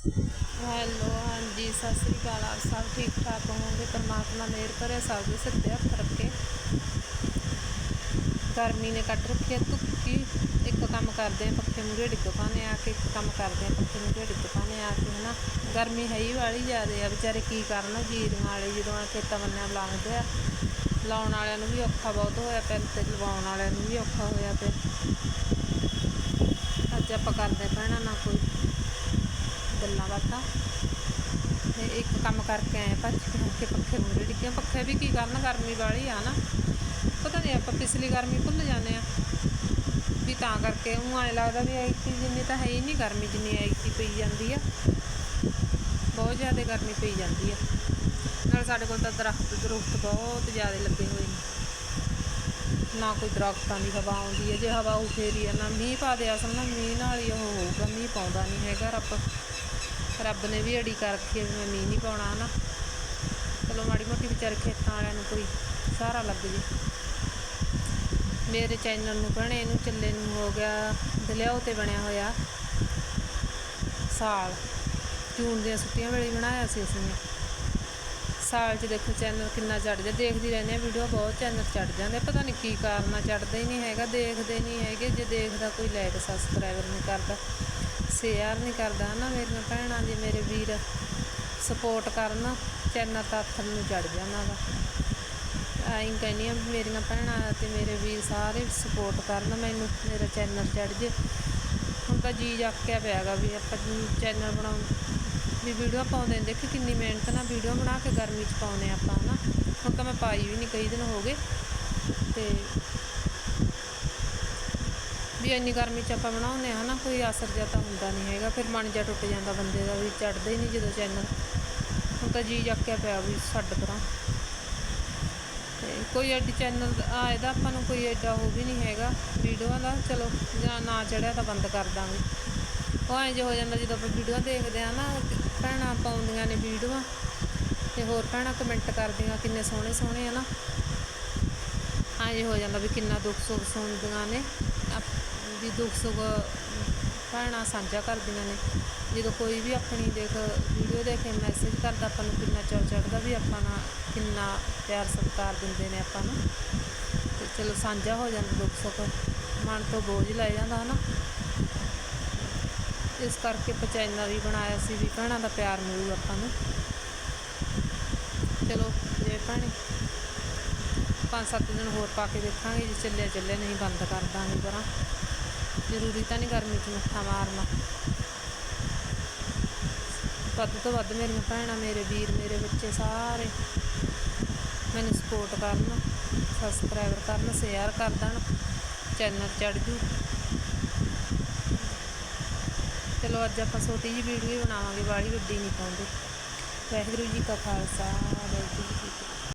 Hello, ਹਾਂਜੀ, ਸਤਿ ਸ੍ਰੀ ਅਕਾਲ। ਆਪ ਸਭ ਠੀਕ ਠਾਕ ਹੋਵੋਗੇ? ਪਰਮਾਤਮਾ ਮਿਹਰ ਕਰੇ, ਸਭ ਦੇ ਸਿੱਧੇ ਹੱਥ ਰੱਖੇ। ਗਰਮੀ ਨੇ ਕੱਟ ਰੱਖੀ ਧੁੱਪੀ। ਇੱਕ ਕੰਮ ਕਰਦੇ ਆ, ਪੱਖੇ ਮੂਰੇ ਡਿੱਗ ਪਾਣੇ ਆ ਕੇ ਇੱਕ ਕੰਮ ਕਰਦੇ ਆ, ਪੱਖੇ ਮੂਰੇ ਡਿੱਗ ਪਾਣੇ ਆ ਕੇ ਹਨਾ। ਗਰਮੀ ਹੈ ਹੀ ਵਾਲੀ ਜ਼ਿਆਦੇ ਆ, ਵਿਚਾਰੇ ਕੀ ਕਰਨ? ਜੀਰੀਆਂ ਵਾਲੇ ਜਦੋਂ ਆ ਖੇਤਾਂ ਬੰਨਿਆਂ ਲਾਉਂਦੇ ਆ। ਲਾਉਣ ਵਾਲਿਆਂ ਨੂੰ ਵੀ ਔਖਾ ਬਹੁਤ ਹੋਇਆ ਪਿਆ, ਤੇ ਲਵਾਉਣ ਵਾਲਿਆਂ ਨੂੰ ਵੀ ਔਖਾ ਹੋਇਆ ਪਿਆ। ਅੱਜ ਆਪਾਂ ਕਰਦੇ ਪੈਣਾ ਨਾ ਕੋਈ ਗੱਲਾਂ ਬਾਤਾਂ। ਤੇ ਇੱਕ ਕੰਮ ਕਰਕੇ ਆਏ ਭੱਜ ਕੇ ਪੱਖੇ ਮੂਰੇ ਡਿੱਗੇ। ਪੱਖੇ ਵੀ ਕੀ ਕਰਨ? ਗਰਮੀ ਵਾਲੀ ਆ ਨਾ। ਪਤਾ ਨਹੀਂ ਆਪਾਂ ਪਿਛਲੀ ਗਰਮੀ ਭੁੱਲ ਜਾਂਦੇ ਆ। ਵੀ ਤਾਂ ਕਰਕੇ ਉਹ ਐਂ ਲੱਗਦਾ ਵੀ ਐਤੀ ਜਿੰਨੀ ਤਾਂ ਹੈ ਹੀ ਨਹੀਂ ਗਰਮੀ, ਜਿੰਨੀ ਐਤੀ ਪਈ ਜਾਂਦੀ ਆ। ਬਹੁਤ ਜ਼ਿਆਦਾ ਗਰਮੀ ਪਈ ਜਾਂਦੀ ਆ। ਨਾਲ ਸਾਡੇ ਕੋਲ ਤਾਂ ਦਰਖਤ ਦਰੁਖਤ ਬਹੁਤ ਜ਼ਿਆਦਾ ਲੱਗੇ ਹੋਏ ਨੇ। ਨਾ ਕੋਈ ਦਰਖਤਾਂ ਦੀ ਹਵਾ ਆਉਂਦੀ ਹੈ ਜੇ ਹਵਾ ਉਹ ਫੇਰੀ ਆ ਨਾ, ਮੀਂਹ ਪਾ ਦੇ ਅਸਲ ਨਾਲ ਮੀਂਹ ਨਾਲ ਹੀ ਉਹ ਹੋਊਗਾ। ਮੀਂਹ ਪਾਉਂਦਾ ਨਹੀਂ ਹੈਗਾ ਰੱਬ। ਰੱਬ ਨੇ ਵੀ ਅੜੀ ਕਰ ਰੱਖੀ ਵੀ ਮੈਂ ਮੀਂਹ ਨਹੀਂ ਪਾਉਣਾ ਨਾ ਚਲੋ ਮਾੜੀ ਮੋਟੀ ਵਿਚਾਰੇ ਖੇਤਾਂ ਵਾਲਿਆਂ ਨੂੰ ਕੋਈ ਸਹਾਰਾ ਲੱਗ ਜੇ। ਮੇਰੇ ਚੈਨਲ ਨੂੰ ਭੈਣੇ, ਇਹਨੂੰ ਚੱਲੇ ਨੂੰ ਹੋ ਗਿਆ, ਦਲਿਆਓ ਤੇ ਬਣਿਆ ਹੋਇਆ ਸਾਲ। ਜੂਨ ਦੀਆਂ ਛੁੱਟੀਆਂ ਵੇਲੇ ਬਣਾਇਆ ਸੀ ਅਸੀਂ ਸਾਲ 'ਚ ਦੇਖੋ ਚੈਨਲ ਕਿੰਨਾ ਚੜ ਜਾ, ਦੇਖਦੀ ਰਹਿੰਦੇ ਆ ਵੀਡੀਓ ਬਹੁਤ ਚੈਨਲ ਚੜ ਜਾਂਦੇ ਪਤਾ ਨਹੀਂ ਕੀ ਕਾਰਨ ਆ ਚੜਦਾ ਹੀ ਨਹੀਂ ਹੈਗਾ, ਦੇਖਦੇ ਨਹੀਂ ਹੈਗੇ, ਜੇ ਦੇਖਦਾ ਕੋਈ ਲਾਈਕ ਸਬਸਕ੍ਰਾਈਬਰ ਨਹੀਂ ਕਰਦਾ। ਸ਼ੇਅਰ ਨਹੀਂ ਕਰਦਾ ਨਾ ਮੇਰੀਆਂ ਭੈਣਾਂ ਦੀ ਮੇਰੇ ਵੀਰ ਸਪੋਰਟ ਕਰਨ ਚੈਨਲ ਤਾਂ ਹੱਥ ਨੂੰ ਚੜ ਜਾਣਾ ਵਾ ਆਈ ਕਹਿੰਦੀ ਆ ਵੀ ਮੇਰੀਆਂ ਭੈਣਾਂ ਤੇ ਮੇਰੇ ਵੀਰ ਸਾਰੇ ਸਪੋਰਟ ਕਰਨ ਮੈਨੂੰ, ਮੇਰਾ ਚੈਨਲ ਚੜ ਜੇ। ਹੁਣ ਤਾਂ ਜੀ ਜਾਕਿਆ ਪਿਆਗਾ ਵੀ ਆਪਾਂ ਚੈਨਲ ਬਣਾਉਂ ਵੀ ਵੀਡੀਓ ਪਾਉਂਦੇ ਨੇ। ਦੇਖੀ ਕਿੰਨੀ ਮਿਹਨਤ ਨਾਲ ਵੀਡੀਓ ਬਣਾ ਕੇ ਗਰਮੀ 'ਚ ਪਾਉਂਦੇ ਆਪਾਂ ਹਨਾ। ਹੁਣ ਤਾਂ ਮੈਂ ਪਾਈ ਵੀ ਨਹੀਂ ਕਈ ਦਿਨ ਹੋ ਗਏ। ਤੇ ਵੀ ਇੰਨੀ ਗਰਮੀ 'ਚ ਆਪਾਂ ਬਣਾਉਂਦੇ ਆ ਨਾ ਕੋਈ ਅਸਰ ਜਿਹਾ ਤਾਂ ਹੁੰਦਾ ਨਹੀਂ ਹੈਗਾ, ਫਿਰ ਮਨ ਜਿਹਾ ਟੁੱਟ ਜਾਂਦਾ ਬੰਦੇ ਦਾ ਵੀ ਚੜਦਾ ਹੀ ਨਹੀਂ ਜਦੋਂ ਚੈਨਲ ਹੁਣ ਤਾਂ ਜੀ ਜਾਕਿਆ ਪਿਆ ਵੀ ਛੱਡ ਪਰਾਂ ਤੇ ਕੋਈ ਐਡੀ ਚੈਨਲ ਆ ਇਹਦਾ ਆਪਾਂ ਨੂੰ ਕੋਈ ਐਡਾ ਉਹ ਵੀ ਨਹੀਂ ਹੈਗਾ ਵੀਡੀਓ ਦਾ, ਚਲੋ, ਜਾਂ ਨਾ ਚੜਿਆ ਤਾਂ ਬੰਦ ਕਰ ਦਾਂਗੇ। ਉਹ ਐਂ ਜੇ ਹੋ ਜਾਂਦਾ ਜਦੋਂ ਆਪਾਂ ਵੀਡੀਓ ਦੇਖਦੇ ਆ ਨਾ, ਭੈਣਾਂ ਪਾਉਂਦੀਆਂ ਨੇ ਵੀਡੀਓ ਤੇ ਹੋਰ ਭੈਣਾਂ ਕਮੈਂਟ ਕਰਦੀਆਂ ਕਿੰਨੇ ਸੋਹਣੇ ਸੋਹਣੇ ਆ ਨਾ ਐਂ ਜੇ ਹੋ ਜਾਂਦਾ ਵੀ ਕਿੰਨਾ ਦੁੱਖ ਸੁੱਖ ਸੁਣਦੀਆਂ ਨੇ। ਵੀ ਦੁੱਖ ਸੁੱਖ, ਭੈਣਾਂ ਸਾਂਝਾ ਕਰਦੀਆਂ ਨੇ। ਜਦੋਂ ਕੋਈ ਵੀ ਆਪਣੀ ਦੇਖ ਵੀਡੀਓ ਦੇਖ ਕੇ ਮੈਸੇਜ ਕਰਦਾ ਆਪਾਂ ਨੂੰ ਕਿੰਨਾ ਚੜ ਚੜਦਾ ਵੀ ਆਪਾਂ ਨਾਲ ਕਿੰਨਾ ਪਿਆਰ ਸਤਿਕਾਰ ਦਿੰਦੇ ਨੇ ਆਪਾਂ ਨੂੰ। ਤੇ ਚਲੋ ਸਾਂਝਾ ਹੋ ਜਾਂਦਾ ਦੁੱਖ ਸੁੱਖ, ਮਨ ਤੋਂ ਬੋਝ ਲੈ ਜਾਂਦਾ ਹਨਾ। ਇਸ ਕਰਕੇ ਆਪਾਂ ਵੀ ਬਣਾਇਆ ਸੀ ਵੀ ਭੈਣਾਂ ਦਾ ਪਿਆਰ ਮਿਲੂ ਆਪਾਂ ਨੂੰ। ਚਲੋ ਜੇ ਭੈਣੇ, ਪੰਜ ਸੱਤ ਦਿਨ ਹੋਰ ਪਾ ਕੇ ਦੇਖਾਂਗੇ, ਜੇ ਚੱਲਿਆ ਚੱਲਿਆ ਨਹੀਂ, ਬੰਦ ਕਰ ਦਾਂਗੇ ਪਰਾਂ ਜ਼ਰੂਰੀ ਤਾਂ ਨਹੀਂ ਗਰਮੀ 'ਚ ਮੱਥਾ ਮਾਰਨਾ। ਵੱਧ ਤੋਂ ਵੱਧ ਮੇਰੀਆਂ ਭੈਣਾਂ, ਮੇਰੇ ਵੀਰ, ਮੇਰੇ ਬੱਚੇ ਸਾਰੇ ਮੈਨੂੰ ਸਪੋਰਟ ਕਰਨ ਸਬਸਕ੍ਰਾਈਬਰ ਕਰਨ ਸ਼ੇਅਰ ਕਰ ਦੇਣ ਚੈਨਲ ਚੜ ਜੂ। ਚਲੋ ਅੱਜ ਆਪਾਂ ਛੋਟੀ ਜਿਹੀ ਵੀਡੀਓ ਬਣਾਵਾਂਗੇ, ਬਾਹਲੀ ਵੱਡੀ ਨਹੀਂ ਪਾਉਂਦੇ। ਵਾਹਿਗੁਰੂ ਜੀ ਕਾ ਖਾਲਸਾ, ਵਾਹਿਗੁਰੂ ਜੀ ਕੀ